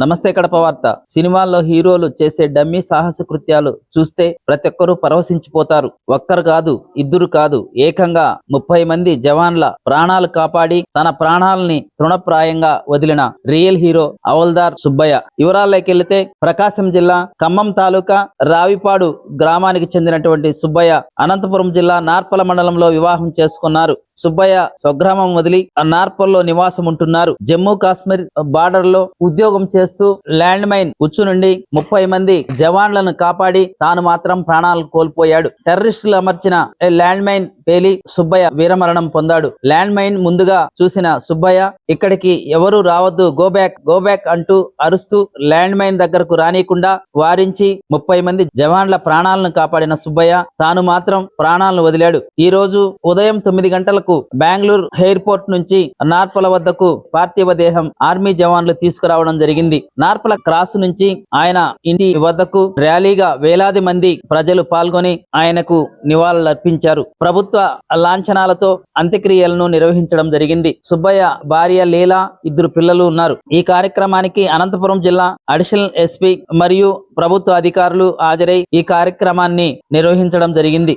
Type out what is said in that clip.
నమస్తే కడప వార్త. సినిమాల్లో హీరోలు చేసే డమ్మీ సాహస కృత్యాలు చూస్తే ప్రతి ఒక్కరూ పరవశించిపోతారు. ఒక్కరు కాదు ఇద్దరు కాదు. ఏకంగా ముప్పై మంది జవాన్ల ప్రాణాలు కాపాడి తన ప్రాణాలని తృణప్రాయంగా వదిలిన రియల్ హీరో అవల్దార్ సుబ్బయ్య. వివరాల్లోకి వెళితే ప్రకాశం జిల్లా ఖమ్మం తాలూకా రావిపాడు గ్రామానికి చెందినటువంటి సుబ్బయ్య అనంతపురం జిల్లా నార్పల మండలంలో వివాహం చేసుకున్నారు. సుబ్బయ్య స్వగ్రామం వదిలి ఆ నార్పల్లో నివాసం ఉంటున్నారు జమ్మూ కాశ్మీర్ బార్డర్లో ఉద్యోగం చేస్తూ ల్యాండ్ మైన్ ఉచ్చు నుండి ముప్పై మంది జవాన్లను కాపాడి తాను మాత్రం ప్రాణాలు కోల్పోయాడు. టెర్రరిస్టులు అమర్చిన ల్యాండ్ మైన్ పేలి సుబ్బయ్య వీరమరణం పొందాడు. ల్యాండ్ మైన్ ముందుగా చూసిన సుబ్బయ్య ఇక్కడికి ఎవరు రావద్దు గో బ్యాక్ గో బ్యాక్ అంటూ అరుస్తూ ల్యాండ్ మైన్ దగ్గరకు రానియకుండా వారించి ముప్పై మంది జవాన్ల ప్రాణాలను కాపాడిన సుబ్బయ్య తాను మాత్రం ప్రాణాలను వదిలాడు. ఈ రోజు ఉదయం తొమ్మిది గంటలకు బెంగళూరు ఎయిర్పోర్ట్ నుంచి నార్పల వద్దకు పార్థివ దేహం ఆర్మీ జవాన్లు తీసుకురావడం జరిగింది. నార్పల క్రాస్ నుంచి ఆయన ఇంటి వద్దకు ర్యాలీగా వేలాది మంది ప్రజలు పాల్గొని ఆయనకు నివాళులర్పించారు. ప్రభుత్వ లాంఛనాలతో అంత్యక్రియలను నిర్వహించడం జరిగింది. సుబ్బయ్య భార్య లీలా ఇద్దరు పిల్లలు ఉన్నారు. ఈ కార్యక్రమానికి అనంతపురం జిల్లా అడిషనల్ ఎస్పీ మరియు ప్రభుత్వ అధికారులు హాజరై ఈ కార్యక్రమాన్ని నిర్వహించడం జరిగింది.